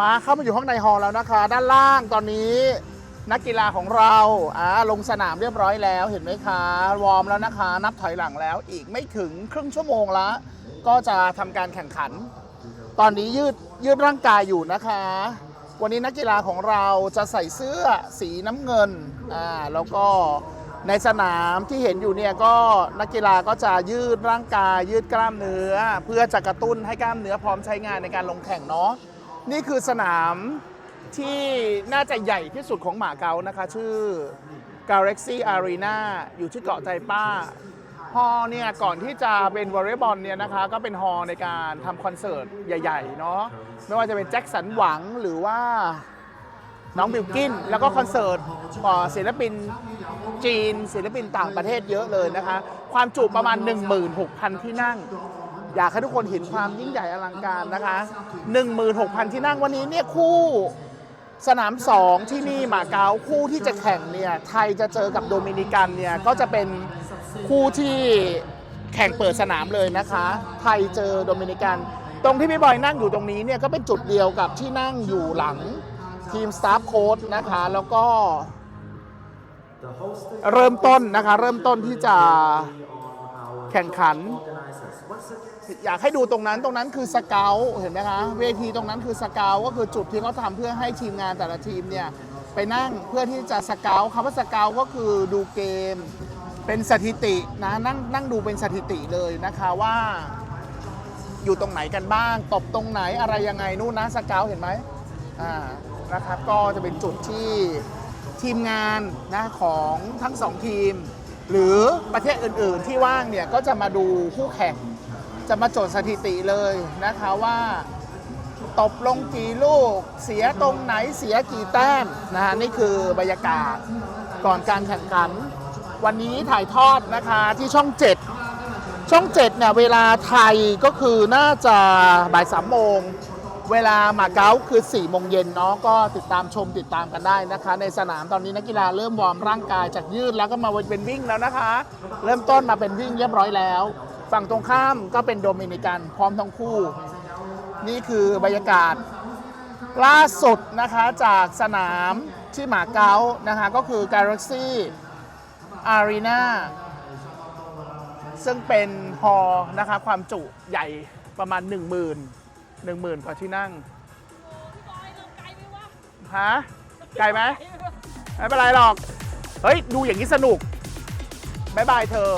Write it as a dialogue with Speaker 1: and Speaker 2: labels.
Speaker 1: มาเข้ามาอยู่ข้างในฮอลแล้วนะคะ ด้านล่างตอนนี้นักกีฬาของเราอ่าลงสนามเรียบร้อยแล้วเห็นไหมคะ วอร์มแล้วนะคะ นับถอยหลังแล้วอีกไม่ถึงครึ่งชั่วโมงละก็จะทำการแข่งขัน ตอนนี้ยืดยืดร่างกายอยู่นะคะ วันนี้นักกีฬาของเราจะใส่เสื้อสีน้ำเงินอ่าแล้วก็ในสนามที่เห็นอยู่เนี่ยก็นักกีฬาก็จะยืดร่างกาย ยืดกล้ามเนื้อ เพื่อจะกระตุ้นให้กล้ามเนื้อพร้อมใช้งานในการลงแข่งเนาะ นี่คือสนามที่น่าจะใหญ่ที่สุดของหมาเก๊านะคะ ชื่อ Galaxy Arena อยู่ที่เกาะใจป้า ฮอล์เนี่ยก่อนที่จะเป็นวอลเลย์บอลเนี่ยนะคะ ก็เป็นฮอล์ในการทำคอนเสิร์ตใหญ่ๆเนาะไม่ว่าจะเป็นแจ็คสันหวังหรือว่าน้องบิลกิน แล้วก็คอนเสิร์ตศิลปินจีน ศิลปินต่างประเทศเยอะเลยนะคะ ความจุประมาณ 16,000 ที่นั่ง อยากให้ทุกคนเห็นความยิ่งใหญ่อลังการนะคะ16,000 ที่นั่งวันนี้เนี่ยคู่สนาม 2 ที่นี่หมาเก๊าคู่ที่จะแข่งเนี่ยไทยจะเจอกับโดมินิกันเนี่ยก็จะเป็นคู่ที่แข่งเปิดสนามเลยนะคะ ไทยเจอโดมินิกัน ตรงที่พี่บอยนั่งอยู่ตรงนี้เนี่ยก็เป็นจุดเดียวกับที่นั่งอยู่หลังทีมสตาฟโค้ดนะคะแล้วก็ เริ่มต้นนะคะ เริ่มต้นที่จะแข่งขัน อยากให้ดูตรงนั้นตรงนั้นคือสเกลเห็นไหมคะเวทีตรงนั้นคือสเกลก็คือจุดที่เขาทำเพื่อให้ทีมงานแต่ละทีมเนี่ยไปนั่งเพื่อที่จะสเกลคำว่าสเกลก็คือดูเกม เป็นสถิตินะนั่งนั่งดูเป็นสถิติเลยนะคะว่า อยู่ตรงไหนกันบ้าง ตบตรงไหนอะไรยังไงนู่นนะสเกลเห็นไหมอ่านะครับก็จะเป็นจุดที่ทีมงานนะของทั้งสองทีม หรือประเทศอื่น ๆ ที่ว่างเนี่ยก็จะมาดูคู่แข่ง จะมาจดสถิติเลยนะคะว่าตบลงกี่ลูก เสียตรงไหนเสียกี่แต้มนะฮะนี่คือบรรยากาศก่อนการแข่งขัน วันนี้ถ่ายทอดนะคะที่ช่อง 7 ช่อง7เนี่ยเวลาไทยก็คือน่าจะบ่ายสามโมง เวลามาเก๊าคือ4ี่โมงเย็นเนาะก็ติดตามชมติดตามกันได้นะคะ ในสนามตอนนี้นักกีฬาเริ่มวอร์มร่างกายจากยืดแล้วก็มาเป็นวิ่งแล้วนะคะ เริ่มต้นมาเป็นวิ่งเรียบร้อยแล้ว ฝั่งตรงข้ามก็เป็นโดมินิกันพร้อมทั้งคู่ นี่คือบรรยากาศล่าสุดนะคะจากสนามที่หมาเก๊านะคะก็คือ Galaxy Arena ซึ่งเป็นฮอลนะคะความจุใหญ่ประมาณ 1 0,000 10,000กว่าที่นั่งฮะไกลไหมไม่เป็นไรหรอก เฮ้ย ดูอย่างนี้สนุกบายบายเธอ